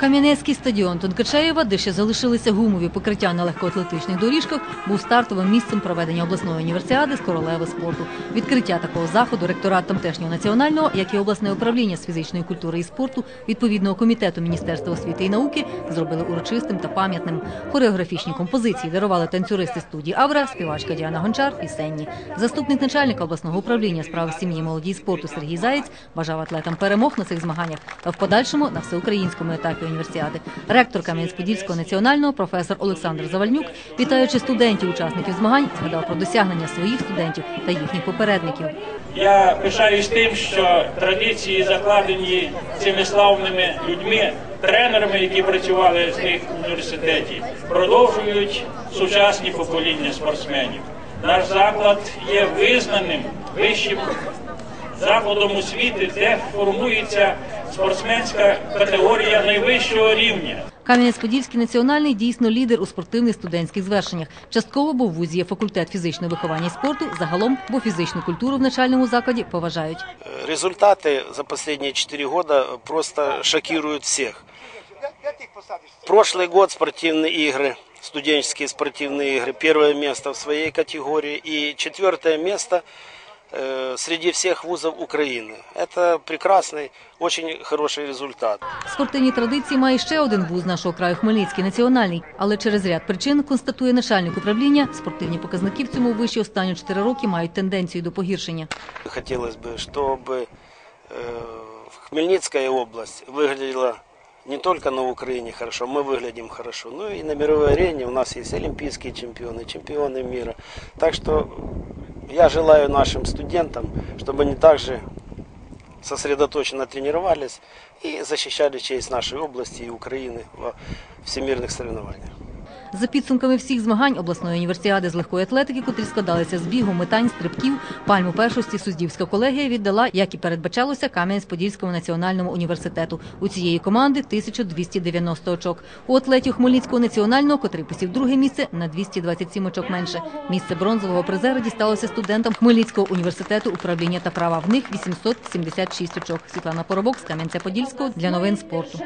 Кам'янецький стадіон Тонкачеєва, де ще залишилися гумові покриття на легкоатлетичних доріжках, був стартовим місцем проведення обласної універсіади з королеви спорту. Відкриття такого заходу ректорат тамтешнього національного, як і обласне управління з фізичної культури і спорту відповідного комітету Міністерства освіти і науки зробили урочистим та пам'ятним. Хореографічні композиції дарували танцюристи студії Авра, співачка Діана Гончар, пісенні. Заступник начальника обласного управління справи сім'ї, молоді і спорту Сергій Заєць бажав атлетам перемог на цих змаганнях та в подальшому на всеукраїнському етапі універсіади. Ректор Кам'янець-Подільського національного професор Олександр Завальнюк, вітаючи студентів, учасників змагань, згадав про досягнення своїх студентів та їхніх попередників. Я пишаюсь тим, що традиції закладені цими славними людьми, тренерами, які працювали з них в університеті, продовжують сучасні покоління спортсменів. Наш заклад є визнаним вищим закладом освіти, де формується спортсменська категорія найвищого рівня. Кам'янець-Подільський національний дійсно лідер у спортивних студентських звершеннях. Частково, бо в вузі є факультет фізичного виховання і спорту, загалом, бо фізичну культуру в начальному закладі поважають. Результаты за последние 4 года просто шокируют всех. Прошлый год спортивные игры, студенческие спортивные игры, первое место в своей категории и четвертое место э, среди всех вузов Украины. Это прекрасный, очень хороший результат. Спортивні традиції має ще один вуз нашого краю Хмельницький національний, але через ряд причин констатує начальник управління. Спортивні показники в цьому виші останні 4 роки мають тенденцію до погіршення. Хотелось бы, чтобы э, Хмельницкая область выглядела не только на Украине хорошо, мы выглядим хорошо, но и на мировой арене у нас есть олимпийские чемпионы, чемпионы мира. Так что я желаю нашим студентам, чтобы они также сосредоточенно тренировались и защищали честь нашей области и Украины во всемирных соревнованиях. За підсумками всіх змагань обласної універсіади з легкої атлетики, котрі складалися з бігу, метань, стрибків, пальму першості Суздівська колегія віддала, як і передбачалося, Кам'янець-Подільському національному університету. У цієї команди 1290 очок. У атлетів Хмельницького національного, котрий посів друге місце, на 227 очок менше. Місце бронзового призера дісталося студентам Хмельницького університету управління та права. В них 876 очок. Світлана Поробок з Кам'янця-Подільського для новин спорту.